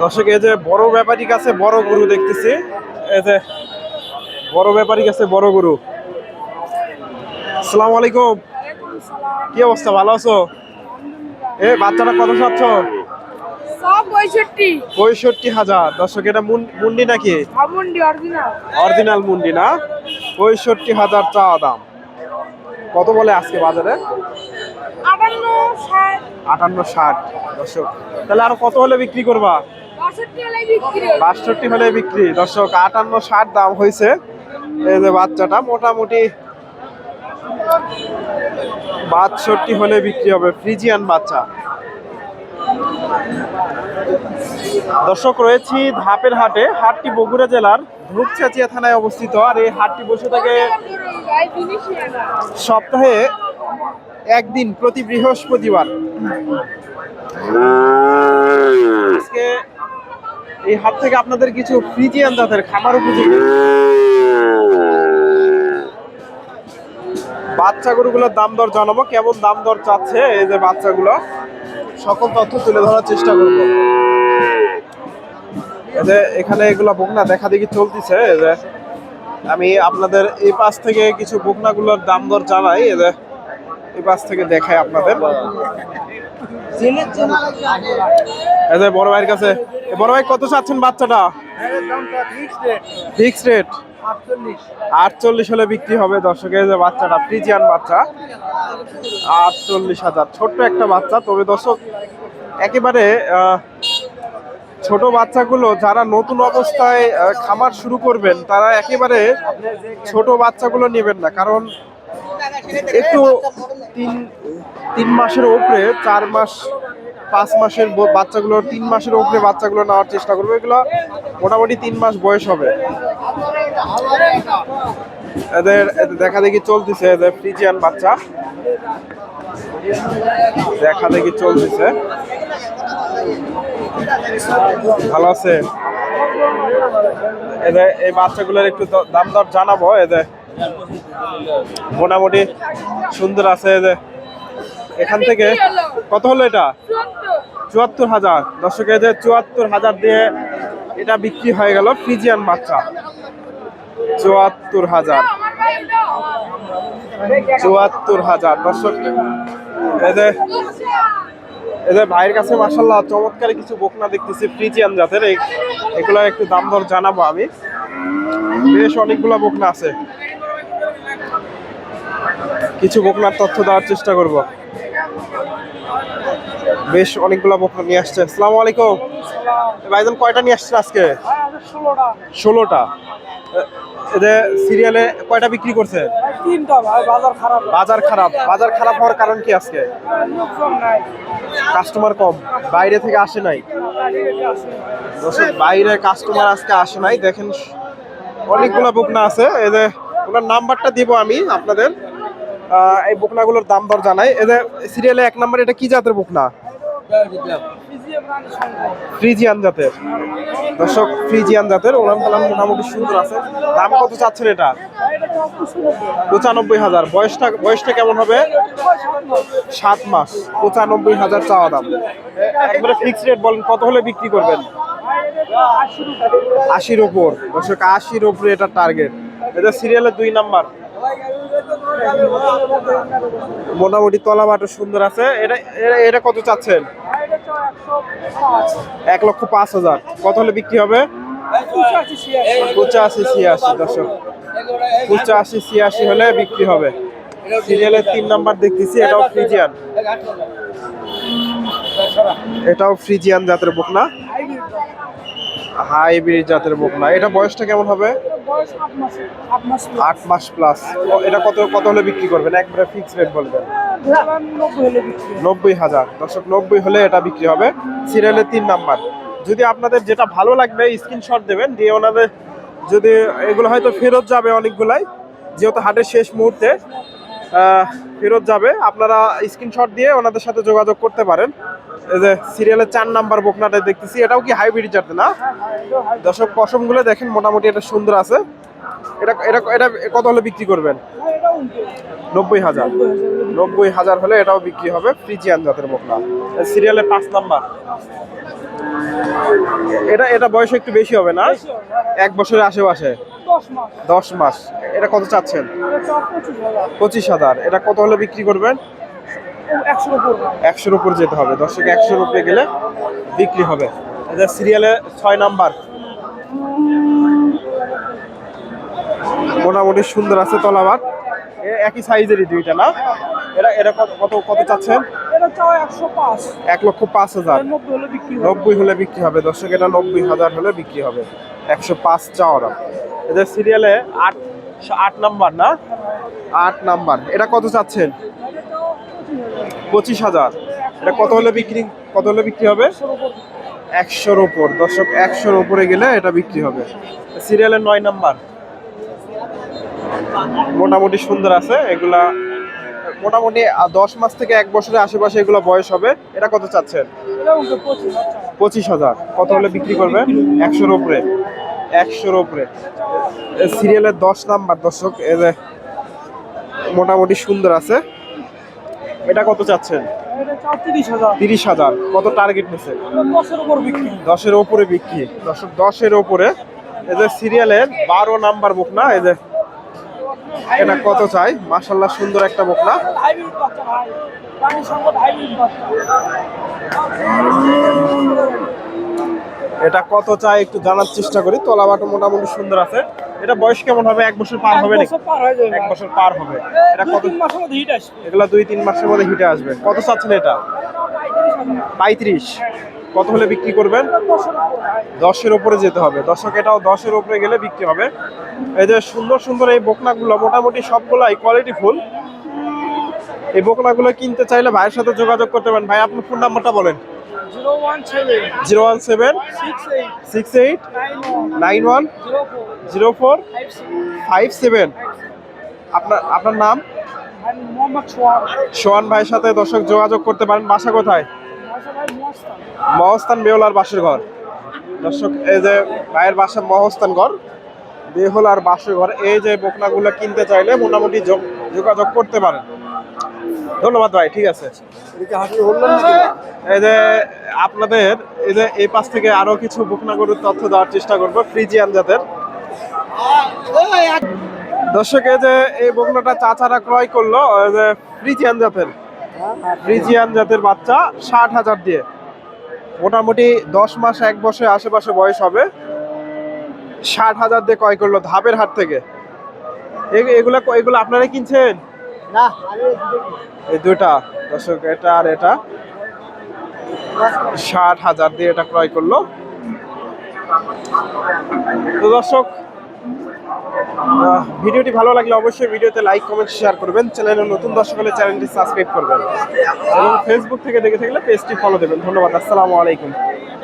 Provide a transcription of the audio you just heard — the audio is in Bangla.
দর্শক এই যে বড় ব্যাপারীর কাছে বড় গরু দেখতেছি। এই যে বড় ব্যাপারীর কাছে বড় গরু। আসসালামু আলাইকুম। কি অবস্থা? ভালো আছো? এ বাচ্চাটা কত চাচ্ছ সব পঁয়ষট্টি। হাজার। দর্শক এটা মুন্ডি নাকি? আমন্ডি অরিজিনাল অরিজিনাল মুন্ডি না? পঁয়ষট্টি হাজার চাওয়া দাম। কত বলে আজকে বাজারে? আটান্ন ষাট। দর্শক। তাহলে আরও কত হলে বিক্রি করবা? বাষট্টি হলে বিক্রি। দর্শক আটান্ন ষাট দাম হয়েছে। এই যে বাচ্চাটা মোটামুটি বাষট্টি হলে বিক্রি হবে ফ্রিজিয়ান বাচ্চা। দর্শক রয়েছি ধাপের হাটে হাটটি বগুড়া জেলার ধূপচাচিয়া থানায় অবস্থিত। আর এই হাটটি বসে থাকে সপ্তাহে একদিন প্রতি বৃহস্পতিবার। আজকে এই হাত থেকে আপনাদের কিছু ফ্রিজিয়ান জাতের খামার উপযোগী। বাচ্চা গরুগুলোর দাম দর জানাব, কেমন দাম দর চাচ্ছে এই যে বাচ্চাগুলো। সকল তথ্য তুলে ধরার চেষ্টা করব। এখানে এগুলো বকনা দেখা দেখি চলতেছে যে আমি আপনাদের এই পাশ থেকে কিছু বকনাগুলোর দাম দর জানাই যে এই পাশ থেকে দেখায় আপনাদের। বড় ভাইয়ের কাছে। বড় ভাই, কত চাচ্ছেন বাচ্চাটা? রেট আটচল্লিশ হলে বিক্রি হবে দর্শকের যে বাচ্চাটা ফ্রিজিয়ান বাচ্চা। আটচল্লিশ হাজার। ছোট্ট একটা বাচ্চা। তবে দর্শক, একেবারে ছোট বাচ্চাগুলো যারা নতুন অবস্থায় খামার শুরু করবেন, তারা একেবারে ছোট বাচ্চাগুলো নেবেন না। কারণ একটু তিন তিন মাসের উপরে, চার মাস, পাঁচ মাসের ব- বাচ্চাগুলো, তিন মাসের উপরে বাচ্চাগুলো নেওয়ার চেষ্টা করবে। এগুলো মোটামুটি তিন মাস বয়স হবে। এদের দেখা দেখি চলতেছে, এদের ফ্রিজিয়ান বাচ্চা। দেখা দেখি চলতেছে। ভালো আছে? এদের, এই বাচ্চাগুলোর একটু দাম দর জানাব, এদের মোটামুটি সুন্দর আছে এদের এখান থেকে কত হলো এটা? চুয়াত্তর হাজার। দর্শক যে চুয়াত্তর হাজার দিয়ে এটা বিক্রি হয়ে গেল ফ্রিজিয়ান বাচ্চা। চুয়াত্তর হাজার। চুয়াত্তর হাজার। দর্শক এদের এদের ভাইয়ের কাছে মাসাল্লাহ চমৎকার কিছু বকনা দেখতেছি ফ্রিজিয়ান জাতের। এগুলো একটু দাম দর জানাব আমি। বেশ অনেকগুলো বকনা আছে। কিছু বকনার তথ্য দেওয়ার চেষ্টা করব। বেশ অনেকগুলো বকনা নিয়ে আসছে। আসসালামু আলাইকুম। ভাইজান, কয়টা নিয়ে আসছে আজকে? ষোলোটা। এদের সিরিয়ালে কয়টা বিক্রি করছে? বাজার খারাপ। বাজার খারাপ বাজার খারাপ হওয়ার কারণ কি আজকে? কাস্টমার কম। বাইরে থেকে আসে নাই। বাইরে কাস্টমার আজকে আসে নাই। দেখেন, অনেকগুলো বুকনা আছে। এদের, ওনার নাম্বারটা দিব আমি আপনাদের। এই বুকনাগুলোর দাম দর জানাই। এদের সিরিয়ালে এক নম্বর এটা কি জাতের বুকনা? ফ্রিজিয়ান জাতের। দর্শক, ফ্রিজিয়ান জাতের। ওনার কালাম মোটামুটি সুন্দর আছে। দাম কত চাচ্ছেন এটা? পঁচানব্বই হাজার। বয়সটা বয়সটা কেমন হবে? সাত মাস। পঁচানব্বই হাজার চাওয়া দাম। একবারে ফিক্স রেট বলেন, কত হলে বিক্রি করবেন? আশির ওপর দর্শক, আশির ওপরে এটা টার্গেট এটা সিরিয়ালের দুই নাম্বার। মোটামুটি তলা বাটো সুন্দর আছে। এটা এটা- কত চাচ্ছেন? এক লক্ষ পাঁচ হাজার। কত হলে বিক্রি হবে? পঁচাশি, ছিয়াশি, দর্শক। পঁচাশি, ছিয়াশি হলে বিক্রি হবে। সিরিয়ালের তিন নাম্বার দেখতেছি, এটাও ফ্রিজিয়ান। এটাও ফ্রিজিয়ান জাতের বুক না হাইব্রিড জাতের বুক না এটা বয়সটা কেমন হবে? বয়স আট মাস মাস আট মাস প্লাস এটা কত কত হলে বিক্রি করবেন? একবারে ফিক্স রেট বলবেন। নব্বই হাজার। দর্শক নব্বই হলে এটা বিক্রি হবে। সিরিয়ালের তিন নাম্বার। যদি আপনাদের যেটা ভালো লাগবে স্ক্রিনশট দেবেন। দিয়ে ওনাদের যদি এগুলো হয়তো ফেরত যাবে অনেকগুলাই যেহেতু হাটের শেষ মুহূর্তে ফেরত যাবে। আপনারা স্ক্রিনশট দিয়ে ওনাদের সাথে যোগাযোগ করতে পারেন। এই যে সিরিয়ালের চার নাম্বার বকনাটা দেখতেছি। এটাও কি হাইব্রিড জাতে না? দর্শক, পশমগুলো দেখেন, মোটামুটি এটা সুন্দর আছে। এটা এটা এটা কত হলে বিক্রি করবেন? নব্বই হাজার। নব্বই হাজার হলে এটাও বিক্রি হবে ফ্রিজিয়ান জাতের বকনা। সিরিয়ালের পাঁচ নাম্বার। এটা এটা বয়স একটু বেশি হবে না? এক বছরের আশেপাশে। দশ মাস। এটা কত চাচ্ছেন? পঁচিশ হাজার। এটা কত হলে বিক্রি করবেন? একশোর উপর যেতে হবে। দর্শক একশোর উপরে গেলে বিক্রি হবে। এটা সিরিয়ালে ছয় নাম্বার। মোটামুটি সুন্দর আছে তলাবার একই সাইজেরই দুইটা না? এটা এটা কত কত চাচ্ছেন? এক লক্ষ পাঁচ হাজার। নব্বই হলে বিক্রি হবে। দর্শক এটা নব্বই হাজার হলে বিক্রি হবে। একশো পাঁচ চাওয়া দাম। এদের সিরিয়ালে আট আট নাম্বার না? আট নাম্বার। এটা কত চাচ্ছেন? পঁচিশ হাজার। এটা কত হলে বিক্রি কত হলে বিক্রি হবে? একশোর ওপর। দর্শক একশোর ওপরে গেলে এটা বিক্রি হবে। সিরিয়ালের নয় নাম্বার। মোটামুটি সুন্দর আছে। এগুলা মোটামুটি দশ মাস থেকে এক বছরের আশেপাশে এগুলো বয়স হবে। এটা কত চাচ্ছেন? পঁচিশ হাজার। কত হলে বিক্রি করবেন? একশোর ওপরে। একশোর ওপরে সিরিয়ালের দশ নাম্বার দর্শক মোটামুটি সুন্দর আছে এটা কত চাচ্ছেন তিরিশ হাজার কত টার্গেট নিছে দশের ওপরে বিক্রি দর্শক দশের ওপরে যে সিরিয়ালের বারো নাম্বার বুক না যে এটা কত চাই মাসাল্লাহ সুন্দর একটা বুক না বাচ্চা ভাই প্রাণী সম্পদ হাইব্রিড বাচ্চা এটা কত চাই একটু জানার চেষ্টা করি। তলাবাটো মোটামুটি সুন্দর আছে। এটা বয়স কেমন হবে? এক বছর পার হবে এক নাকি? বছর পার এক বছর পার হবে। এটা কত মাসের মধ্যে হিট আসবে। এগুলা দুই তিন মাসের মধ্যে হিটে আসবে। কত চাচ্ছেন এটা? পঁয়ত্রিশ। কত হলে বিক্রি করবেন? দশের উপরে যেতে হবে। দশক এটাও দশের উপরে গেলে বিক্রি হবে। এই যে সুন্দর সুন্দর এই বকনাগুলো মোটামুটি সবগুলাই কোয়ালিটি ফুল। এই বকনাগুলো কিনতে চাইলে ভাইয়ের সাথে যোগাযোগ করতে পারেন। ভাই আপনার ফোন নাম্বারটা বলেন। Zero one seven. Six eight. Nine one. Zero four five seven. আপনার আপনার নাম? সোহান ভাইয়ের সাথে দর্শক যোগাযোগ করতে পারেন। বাসা কোথায়? মস্তান বেহলার বাসের ঘর। দর্শক এই যে ভাইয়ের বাসা মহস্থান ঘর বেহলার বাসের ঘর এই যে বকনাগুলো কিনতে চাইলে মোটামুটি যোগ- যোগাযোগ করতে পারেন। ধন্যবাদ ভাই, ঠিক আছে। এই যে আপনাদের, এই যে এই পাশ থেকে আরও কিছু বকনা গরুর তথ্য দেওয়ার চেষ্টা করব, ফ্রিজিয়ান জাতের। দর্শক, এই যে এই বকনাটা চাচারা ক্রয় করল যে ফ্রিজিয়ান জাতের। ফ্রিজিয়ান জাতের বাচ্চা ষাট হাজার দিয়ে। মোটামুটি দশ মাস এক বছর আশেপাশে বয়স হবে। ষাট হাজার দিয়ে ক্রয় করল ধাপের হাট থেকে। এগুলা এগুলো আপনারা কিনছেন? এই দুটা দর্শক, এটা আর এটা। ষাট হাজার দিয়ে এটা ক্রয় করল। তো দর্শক ভিডিওটি ভালো লাগলে অবশ্যই ভিডিওতে লাইক, কমেন্ট, শেয়ার করবেন। চ্যানেলে নতুন দর্শক হলে চ্যানেলটি সাবস্ক্রাইব করবেন। এবং ফেসবুক থেকে দেখে থাকলে পেজটি ফলো দেবেন। ধন্যবাদ, আসসালামু আলাইকুম।